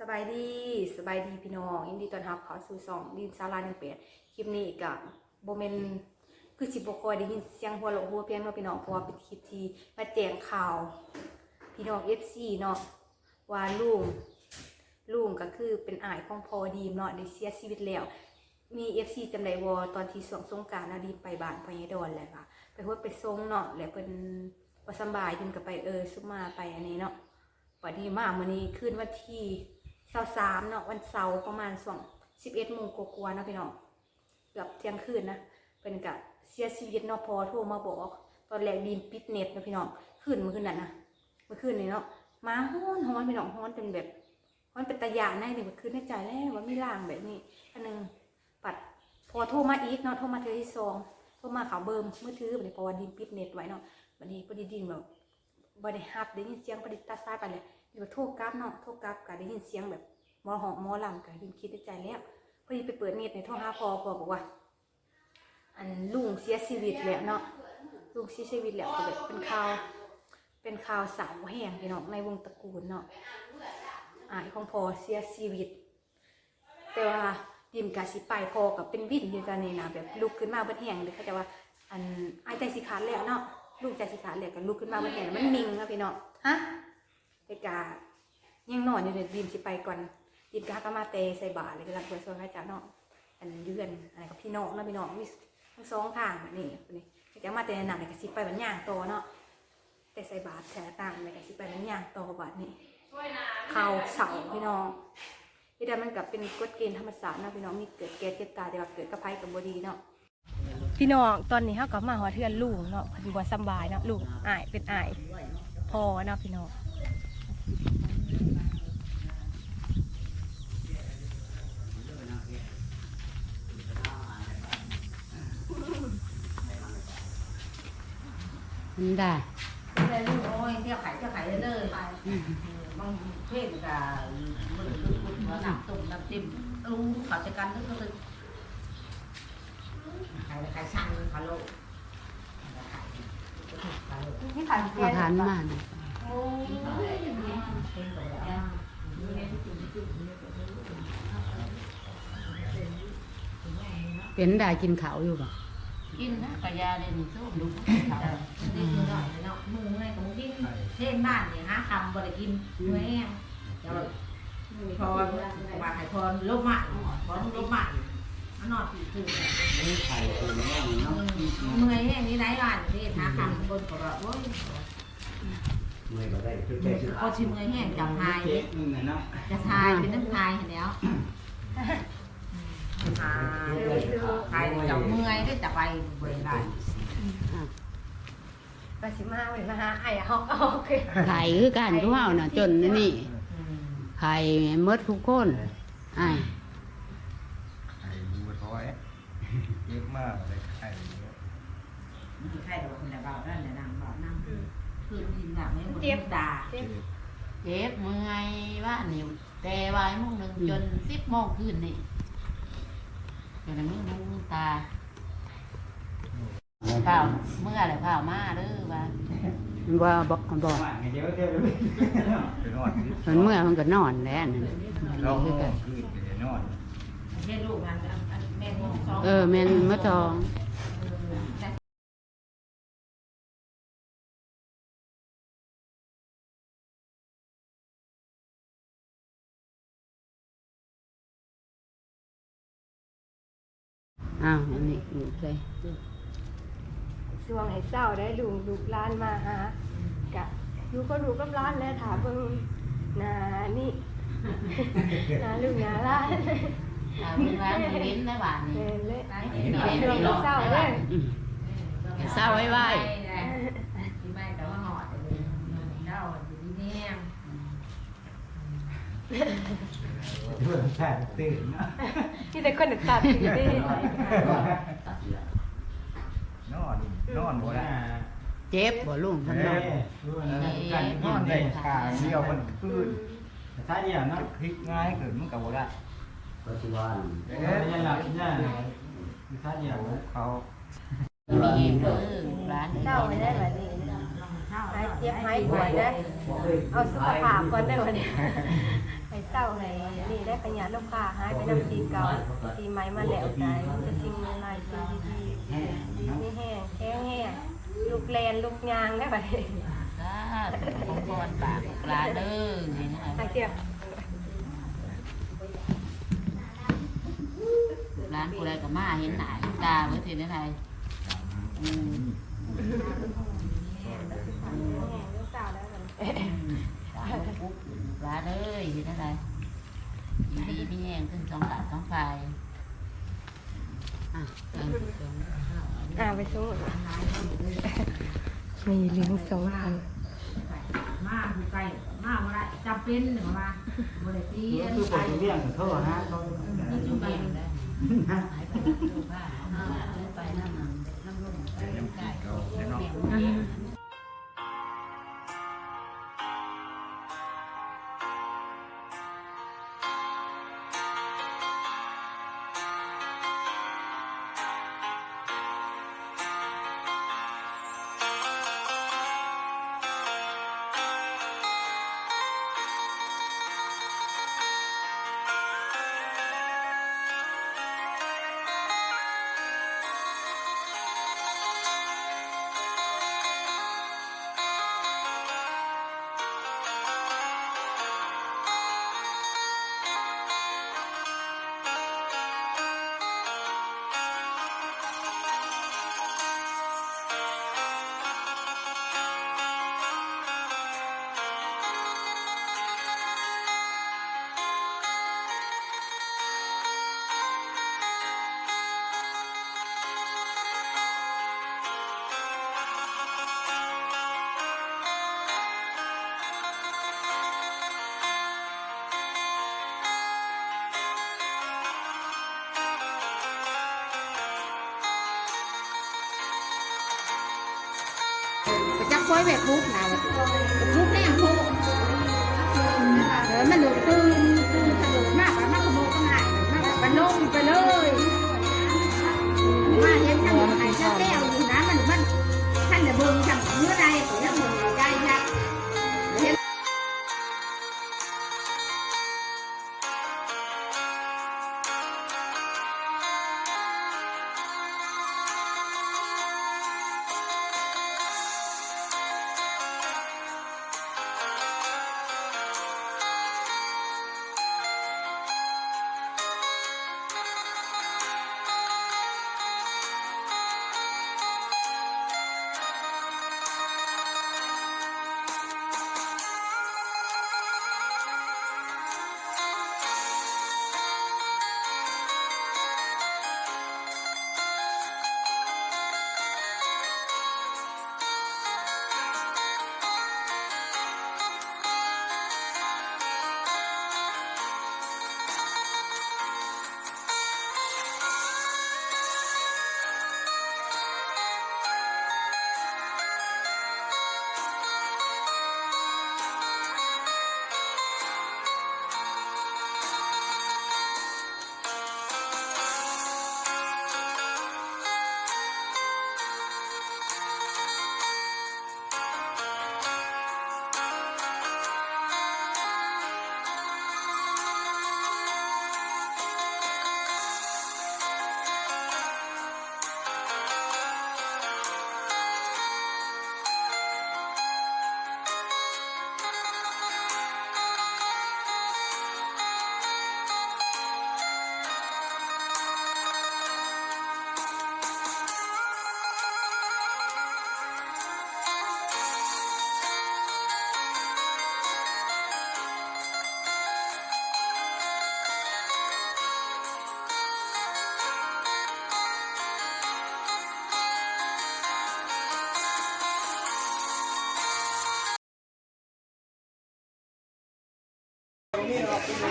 สบายดีสบายดีพี่น้องยินดีต้อนรับเข้าสู่ช่องดินซาลาหนึ่งเปียคลิปนี้กับโบเมนคือสิบคอยได้ยินเสียงหัวเราะหัวเพี้ยงเนาพี่น้องเพราะว่าเป็นคลิปที่มาแจ้งข่าว พี่น้องเอฟซีเนาะว่าลุงลุงก็คือเป็นอายของพอดีมเนาะได้เสียชีวิตแล้ว มีเอฟซีจำได้วอตอนที่สวงสงการนาดีไปบ้านพญดอนแหละค่ะไปพบไปทรงเนาะแล้วเป็นว่าสำบายดินกับไปเออซุมมาไปอันนี้เนาะวันนี้มาวันนี้ขึ้นวันที่ เสาสามเนาะวันเสาร์ประมาณสองสิบเอ็ดโมงกว่าๆเนาะพี่น้องเกือบเที่ยงคืนนะเป็นกะเสียชีวิตเนาะพอโทรมาบอก ตอนแรกดีนปิดเน็ตนะพี่น้องขึ้นเมื่อคืนนั่นนะเมื่อคืนนี้เนาะมาฮ้อนฮ้อนพี่น้องฮ้อนเป็นแบบฮ้อนเป็นตะยานได้เลยเมื่อคืนในใจแล้วว่าไม่ล่างแบบนี้อันหนึงปัดพอโทรมาอีกเนาะโทรมาเทอที่สองโทรมาเขาเบิ่มมือถือบัดนี้พอวันดีนปิดเน็ตไว้เนาะวันนี้พอดีดินแบบบ่ได้ฮับได้ยินเสียงประดิษฐ์ตาซาไปเลย เดี๋ยวโทรกลับเนาะโทรกลับก็ได้ยินเสียงแบบมอหองมอลำก็ยินคิดในใจแล้วพอดีไปเปิดเน็ตในโทรหาพอพอบอกว่า อันลุงเสียชีวิตแล้วเนาะลุงเสียชีวิตแล้วก็แบบเป็นข่าวเป็นข่าวสาวแห่งพี่น้องในวงตระกูลเนาะอายของพอเสียชีวิต แต่ว่าดิมกาสิไปพอกับเป็นวินอยู่กันนี่นะแบบลุกขึ้นมาเบิดแห่งเลยเขาจะว่า อันไอายใจสิขาดแล้วเนาะลูกใจสิขาดแล้วกันลุกขึ้นมาเบิดแห่งมันมิงแล้วพี่เนาะฮะ แต่กายังนอนอยู่เดี๋ยวดิมสิไปก่อนดิมกาก็มาเตใส่บาตรเลยกำลังเปิดโซนพระเจ้าเนาะอันอยืนอะไรกับพี่น้องนะพี่น้องมีทั้งสองทางนี้คนนี้แต่กามาเตะหนักเลยก็สิไปบันย่างโตเนาะแต่ใส่บาตรแถวต่างเลยก็สิไปบันย่างโตบาทนี้เขาเสาพี่น้องที่ได้มันกับเป็นกฎเกณฑ์ธรรมศาสตร์เนาะพี่น้องมีเกิดแก่เจ็บตายแต่ว่าเกิดกับภัยกับบดีเนาะพี่น้องตอนนี้เขาก็มาหอเทือนลุงเนาะพอดีว่าสบายเนาะลุงอายเป็นอายพอเนาะพี่น้อง มันได้ เลยลูกโอ้ยเที่ยวขายเที่ยวขายเลยเลยบางเพศกับมันมันหนักตุ่มน้ำจิ้มรู้เขาจะกันนึกก็เลยขายขายช่างขาโลกนี่ขายมาทานมานะโอ้เป็นตัวอย่าง เป็นได้กินเขาวอยู่บ่กินนะกะยาเด่นสู้ดูเขานี่คือหน่อยเนาะมือไงกับมึงกินเท่นบ้านเนี่ยหาคำบ่ได้กินเมื่อแห้งเดี๋ยวพอมาขายพอลบมาพอลบมามันนอนผีคือนี่ไข่ตัวนี้เนาะมือแห้งนี่ไหนบ้านนี่หาคำบนก็แบบโอ้ย เมื่อยก็ได้คือแค่คือพอชิมมือแห้งจับทายเจ๊กนึงเนาะจะทายเป็นน้ำทายเห็นแล้วทายทายจับเมื่อยได้จับไปเวลาปสิมาเหมือนมาหาไอ้อะฮอกเอาโอเคไข่คือกันทุกเฮาน่ะจนนี่ไข่หมดทุกคนอ้ายไข่ดูท้อยเยอะมากเลยไข่ใครบอกคนละเบานั่นแหละนางบอกนั่ง คือทีมหนักไม่หมดด่าเจ็บเจ็บเมื่อยว่านี่แต่วายโมงหนึ่งจนสิบโมงคืนนี่จนมือมือมือตาเผาเมื่อไรเผามาเด้อว่าว่าบ่บ่เดี๋ยวเดี๋ยวไปนอนมันเมื่อมันก็นอนแล้วนั่นเราคือก็กันคือไปนอนเช่นลูกมันแม่งงสองเออแม่นมะทอง อ้าวอันนี้อยู่ใส่ช่วงไอ้เศร้าได้ลุงลูกร้านมาหากะอยู่ก็ดูกับร้านแล้วถามเบิ่งหนานี่หนาลูกหนาร้านเอาเป็นร้านเว้นได้บ้านนี่เห็นเลยเห็นช่วงหลอกเศร้าได้เลบ้านยอืมเศร้าไว้ไว้ที่ไม่แต่ว่าหอดเลยเล่าอยู่ที่นี่เพื่อนแท้ตื่นนะ นี่แต่คนตัดสีได้นอนนอนบ่ได้เจ็บบ่ลุงทั้งนอนกันนอนได้ขาเดียวมันคืนถ้าเดียวเนาะพลิกง่ายเกิดมันก็บ่ได้ปัจจุบันเอ๊ะยังหลับยังถ้าเดียวเขามีเพิ่งร้านเศร้าไม่ได้แบบนี้หาย เจ็บหายป่วดได้เอาสุขภาพก่อนได้วันนี้ไอ้เศร้าเลยได้ขยันลูกค้าหายไปนำปีเก่าปีใหม่มาแล้วใจจะสิ่งอะไรสิ่งดีดีไม่แห้งแข็งแห้งลูกแลนลูกยางได้ปะเนี่ยสาธุของพรปากปลาเด้อนี่เกียบร้านกูได้ก็มาเห็นหนาเห็นตาเบิ่อทีนี้ไทยอืม ปะสาธุปุ๊บปลาเด้เห็นอะไรดีดีแห้งขึ้นสองกาดสองไฟอะอ่าไปสู้มีเลี้ยงสองพันมาดูไกลมาบ่ได้จำเป็นหรือว่าบ่ได้ตีคือคือผมเลี้ยงเท่าฮะเขานี่จุ่มเองได้หายไปดูผ้าเอาไปน้ำมันน้ำลมไปน้ำไก่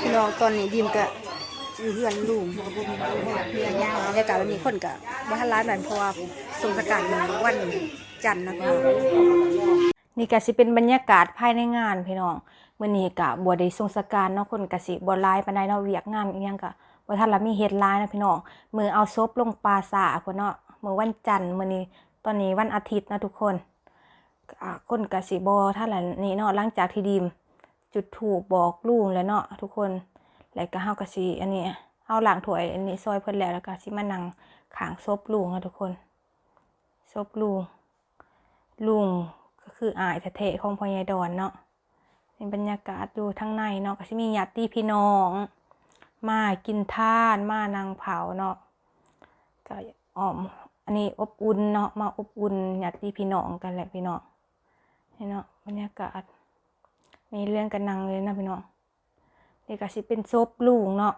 พี่น้องตอนนี้ดิมก็อยู่เพื่อนลุงเพื่อนย่าบรรยากาศวันนี้คนก็บ่ทันร้ายแบบเพราะว่าสงสการมันวันจันทร์นะคะนี่ก็สิเป็นบรรยากาศภายในงานพี่น้องมื้อนี้ก็บ่ได้สงสการเนาะคนก็สิบ่หลายปานใดเนาะเวียกงานอีหยังก็บ่ทันละมีเฮ็ดหลายนะพี่น้องมื้อเอาศพลงปลาสาพุ่นเนาะมื้อวันจันทร์มื้อนี้ตอนนี้วันอาทิตย์นะทุกคนคนก็สิบ่ทันละนี่เนาะหลังจากที่ดิม จุดถูกบอกลุงแล้วเนาะทุกคนแล้วก็เฮาก็สิอันนี้เฮาล้างถ้วยอันนี้ซอยเพิ่นแล้วแล้วก็สิมานั่งข้างศพลุงนะทุกคนศพลุงลุงก็คืออายแท้ๆของพ่อใหญ่ดอนเนาะเป็นบรรยากาศอยู่ทั้งในเนาะก็สิมีญาติพี่น้อง มากินทานมานางเผาเนาะก็อ้อมอันนี้อบอุ่นเนาะมาอบอุ่นญาติพี่น้องกันแหละพี่น้องเนาะบรรยากาศ มีเรื่องกันนังเลยนะพี่น้องนี่ก็สิเป็นซบลูกเนาะ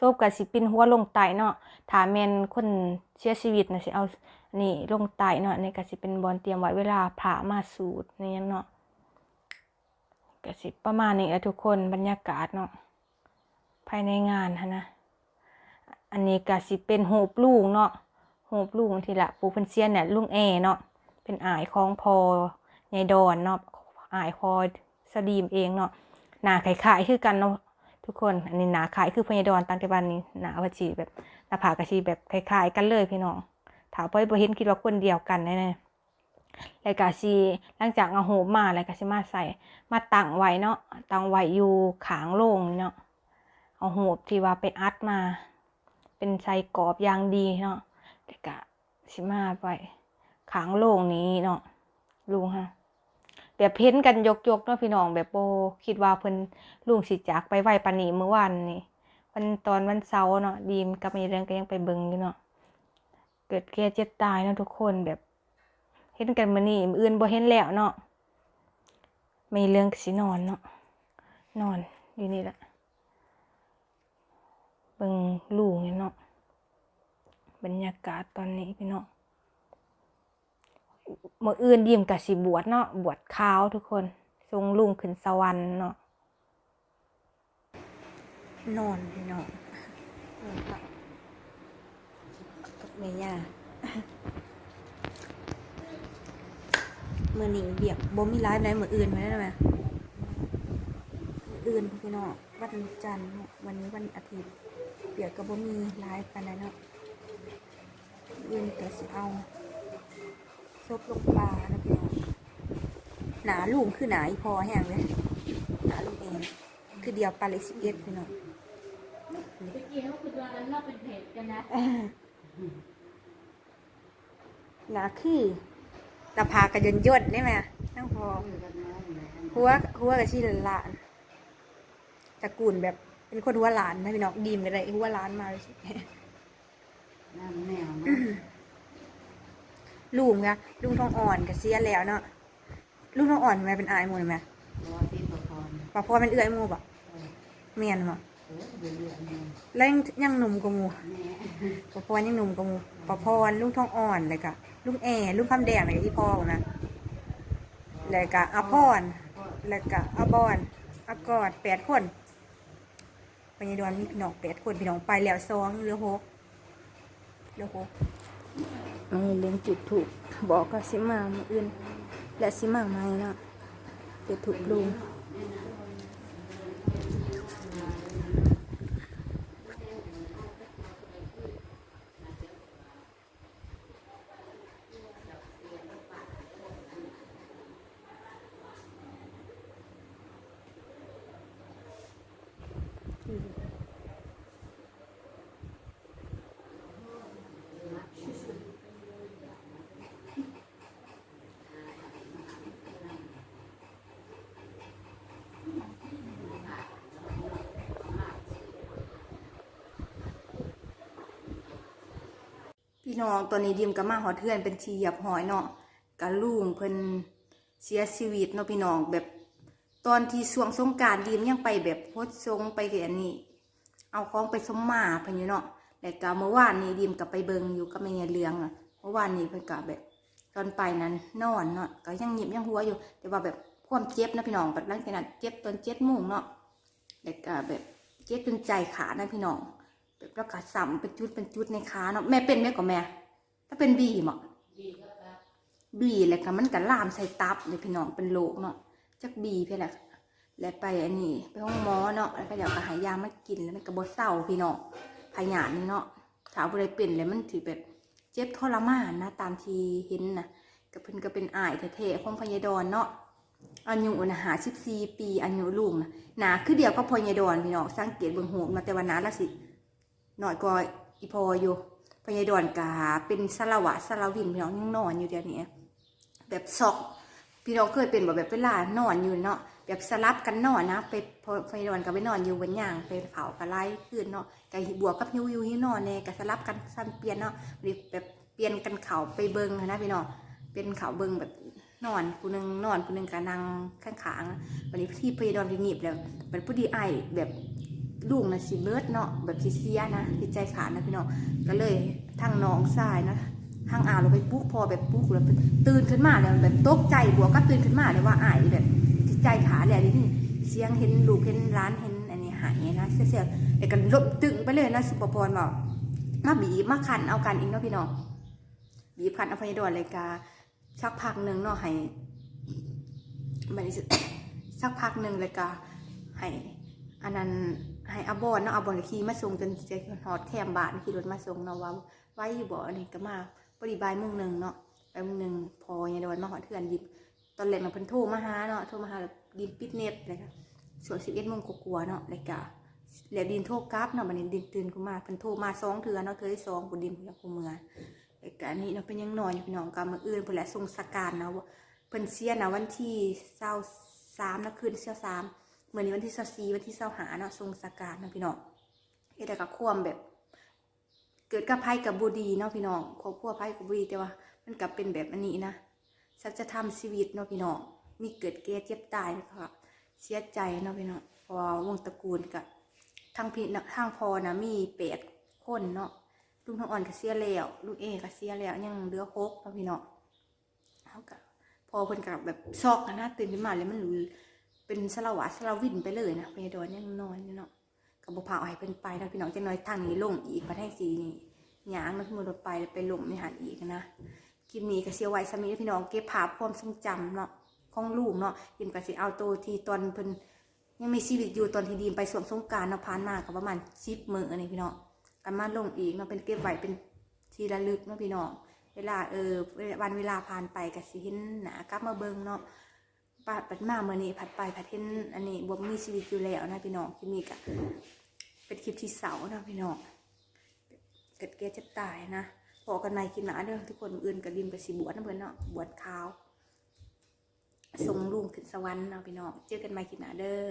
ซบก็สิเป็นหัวลงไตเนาะถ้าแมนคนเสียชีวิตนะสิเอาอันนี้ลงไตเนาะนี่ก็สิเป็นบอลเตรียมไว้เวลาผ่ามาสูตรนี่เนาะก็สิประมาณนี้แหละทุกคนบรรยากาศเนาะภายในงานหั้นะ อันนี้ก็สิเป็นโหบลูกเนาะโหบลูกทีละปูเพันเซียนเนี่ยลุงแอเนาะเป็นอายของพอใหญ่ดอนเนาะอายคอ สดีมเองเนาะหนาขายๆคือกันเนาะทุกคน อันนี้หนาขายคือพญดอนตังแต่วันนี้หนาวัชีแบบหน้าผากกะชีแบบคล้ายๆกันเลยพี่น้องถามพ่อบ่เห็นคิดว่าคนเดียวกันแน่ๆแล้วกะชีหลังจากเอาโหบมาแล้วกะชีมาใส่มาตั้งไว้เนาะตั้งไว้อยู่ขางโล่งเนาะเอาโหบที่ว่าไปอัดมา เป็นใส่กรอบอย่างดีเนาะแต่กะสิมาไปขางโล่งนี้เนาะลุงฮะ แบบเพ้นกันยกๆเนาะพี่น้องแบบโบคิดว่าเพิ่นลุงสิจากไปไหวปานนีเมื่อวานนี่วันตอนวันเสาร์เนาะดีมกับมีเรื่องก็ยังไปเบิ่งอยู่เนาะเกิดแก่เจ็บตายเนาะทุกคนแบบเห็นกันมื้อนี้มื้ออื่นบ่เห็นแล้วเนาะมีเรื่องก็สินอนเนาะนอนอยู่นี่แหละเบิ่งลูกเนาะบรรยากาศตอนนี้พี่เนาะเมื่ออื่นยิมกับสิบวชเนาะบวชขาวทุกคนทรงลุงขึ้นสวรรค์เนาะนอนพี่นอนกับกับแม่ย่าเมื่อนี้เบียกบ่มีไลฟ์ไหนเมื่ออื่นมได้ไหมออื่นพี่เนาะวันจันทร์วันนี้วันอาทิตย์เปียกก็บ่มีไลฟ์ปานนั้นเนาะยืนก็สิเอา ซบลงปลานะพี่น้องหนาลุงคือหนาอีพอแห้งเลยหนาลุงเองคือเดียวปลาเล็กสิบเอ็ดพี่น้องเมื่อกี้เขาคือว่าเราเป็นเพจกันนะหนาคือตาพากระยนย่นได้ไหมนั่งพอหัวหัวกับชีหลานตระกูลแบบเป็นคนหัวหลานนะพี่น้องดีมกันเลยหัวหลานมาเลยสิน้ำแนวเนาะ ลุงอะลุงทองอ่อนกับเสียแล้วเนาะลุงทองอ่อนแม่เป็นอายหมูไหมตัวที่ประพรปะพอเป็นเอื้อยหมูปะเมียนปะเออเรื่อยๆเนี่แล้วยังยังหนุ่มกว่าหมูแม่ปะพรยังหนุ่มกว่าหมูปะพรลุงทองอ่อนเลยกะลุงแอลุงคำแดงเลยที่พ่อของนะแล้วกะอาพรแล้วกะอาบอนอากอดแปดคนปัญญาดอนมีพี่น้องแปดคนพี่น้องไปแล้วสองเหลือหกเหลือหก เลี้ยงจุดถูกบอกก็สิมามืออื่น และสิมาไหม่นะจุดถูกลุง พี่น้องตอนนี้ดิมกับมาหอเทือนเป็นทีหยับหอยเนาะกับลุงเพิ่นเสียชีวิตเนาะพี่น้องแบบตอนที่ช่วงสงการดิมยังไปแบบโพสทรงไปเรียนนี่เอาของไปสมมาเพิ่นอยู่เนาะแต่ก็เมื่อวานนี้ดิมกับไปเบิงอยู่กับแม่ยายเลืองอะเมื่อวานนี้เพิ่นก็แบบตอนไปนั้นนอนเนาะก็ยังหยิบยังหัวอยู่ แต่ว่าแบบความเจ็บนะพี่น้องแบบหลังจากนั้นเจ็บตอนเจ็ดโมงเนาะแต่ก็แบบเจ็บจนใจขาดนะพี่น้อง แล้วก็สัมเป็นจุดเป็นจุดในขาเนาะแม่เป็นไหมก็แม่ ถ้าเป็นบีหมอบีแล้วก็มันก็ลามใส่ตับเลยพี่น้องเป็นโรคเนาะจักบีเพื่อแหละแล้วไปอันนี้ไปห้องหมอเนาะแล้วก็เดี๋ยวก็หายามากินแล้วมันก็บ่เศร้าพี่น้องพยานนี่เนาะถามบ่ได้เป็นแล้วมันถือแบบเจ็บทรมานนะตามที่เห็นนะก็เพิ่นก็เป็นอายแท้ๆของพยาดอนเนาะอายุนะหาสิบสี่ปีอายุลุงนะหนาคือเดียวก็พอยายดอนพี่น้องสังเกตเบิ่งหมมาแต่วันนั้นละสิ หน่อยก็อีพออยู่พยายดอนกาเป็นสลาวะสลาวินพี่น้องยังนอนอยู่เดี๋ยวนี้แบบซอกพี่น้องเคยเป็นแบบแบบเวลานอนอยู่เนาะแบบสลับกันนอนนะไปพอพยายดอนก็ไปนอนอยู่บนย่างไปเผากระไรขึ้นเนาะไก่บวกกับฮิวฮิวฮิวนอนเนี่ยก็สลับกันซ้ำเปลี่ยนเนาะแบบเปลี่ยนกันเข่าไปเบิงนะพี่น้องเป็นเข่าเบิงแบบนอนผู้หนึงนอนผู้หนึงก็นั่งข้างขางๆวันนี้พี่พยดอนไปหนีบแล้วมันผู้ดีไอแบบ ลูกนะสิเบิดเนาะแบบสิเสียนะจิตใจขาดนะพี่น้องก็เลยทางน้องชายนะทางอาเราไปปลุ๊กพอแบบปลุ๊กแล้วตื่นขึ้นมาแล้วแบบตกใจบวกก็ตื่นขึ้นมาเลยว่าไอแบบจิตใจขาดเลยนี่เสียงเห็นลูกเห็นร้านเห็นอันนี้หายนะเสียๆแต่กันลบตึงไปเลยนะสุปปรบอกมาบีมาคันเอากันอีกเนาะพี่น้องบีบคันเอาพยดอนเลยกาสักพักหนึ่งเนาะให้มันสิสักพักหนึ่งเลยก็ให้อันนั้น ให้อาบอนเนาะอาบอนก็ขี่มาส่งจนจะหอดแคมบาทขี่รถมาส่งเนาะว่าไว้อยู่บ่อันนี้ก็มาปฏิบายมุ่งหนึ่งเนาะไปมุ่งหนึ่งพอยายโดนมาหอดเถื่อนหยิบ ตอนแรกมันเพิ่นโทรมาหาเนาะโทรมาหาดินปิดเน็ตเลยค่ะส่วนสิบเอ็ดโมงกว่าเนาะเลยก็แล้วดินโทรกราฟเนาะบัดนี้ดินตื่นขึ้นมาเพิ่นโทรมาสองเทื่อนเนาะเทื่อที่สองบุดินเพิ่นอยากกูเมืองไอ้กอันนี้เนาะเป็นยังนอนอยู่พี่น้องกามืออื่นเพิ่นแหละทรงสการเนะว่าเพิ่นเสียนะวันที่เศร้าสามนะคืนเสียสาม มื่อนี้วันที่เศร้าสี่วันที่เศร้าหาเนาะทรงสการนะพี่น้องเฮ็ดให้กับความแบบ เกิดกับไพ่กับบูดีเนาะพี่น้องครอบครัวไพ่กับบูดีแต่ว่า มันกลับเป็นแบบอันนี้นะสัจธรรมชีวิตเนาะพี่น้องมีเกิดแก่เจ็บตายนะคะเสียใจเนาะพี่น้องเพราะวงตระกูลกับทางพี่ทางพอนะมีแปดคนเนาะลุงทองอ่อนก็เสียแล้วลูกเอก็เสียแล้วยังเหลือหกแล้วพี่เนาะเขาก็พอเพิ่นกับแบบซอกนะตื่นขึ้นมาเลยมัน เป็นสลาวะสลาวินไปเลยนะพยาดอนยังนอนอยู่เนาะกับบุพาเอาให้เพิ่นไปนะพี่น้องจังน้อยทางนี้ลงอีกประเทศสีนี่ยางนมือรถไปแล้วไปลงในหันอีกนะคลิปนี้ก็เสียไว้สามีพี่น้องเก็บภาพความทรงจำเนาะของลูกเนาะยิมก็สิเอาตัวที่ตอนเพิ่นยังมีชีวิตอยู่ตอนที่ดีมไปสวมสงการเนาะผ่านมาก็ประมาณสิบมื้อนี่พี่น้องกันมาลงอีกเนาะเป็นเก็บไว้เป็นทีระลึกเนาะพี่น้องเวลาเออวันเวลาผ่านไปก็สิเห็นหนากลับมาเบิ่งเนาะ ปัดปัดมาเมื่อนี้ผัดไปผัดเห็นอันนี้บ่มีชีวิตอยู่แล้วนะพี่น้องคลิปนี้ก็เป็นคลิปที่เสาร์นะพี่น้องเกิดแก่เจ็บตายนะพอกันใหม่คลิปหน้าเด้อทุกคนอื่นกับดิมกับสีบวชนะเพื่อนเนาะบวชขาวส่งลุงขึ้นสวรรค์เนาะพี่น้องเจอกันใหม่คลิปหน้าเด้อ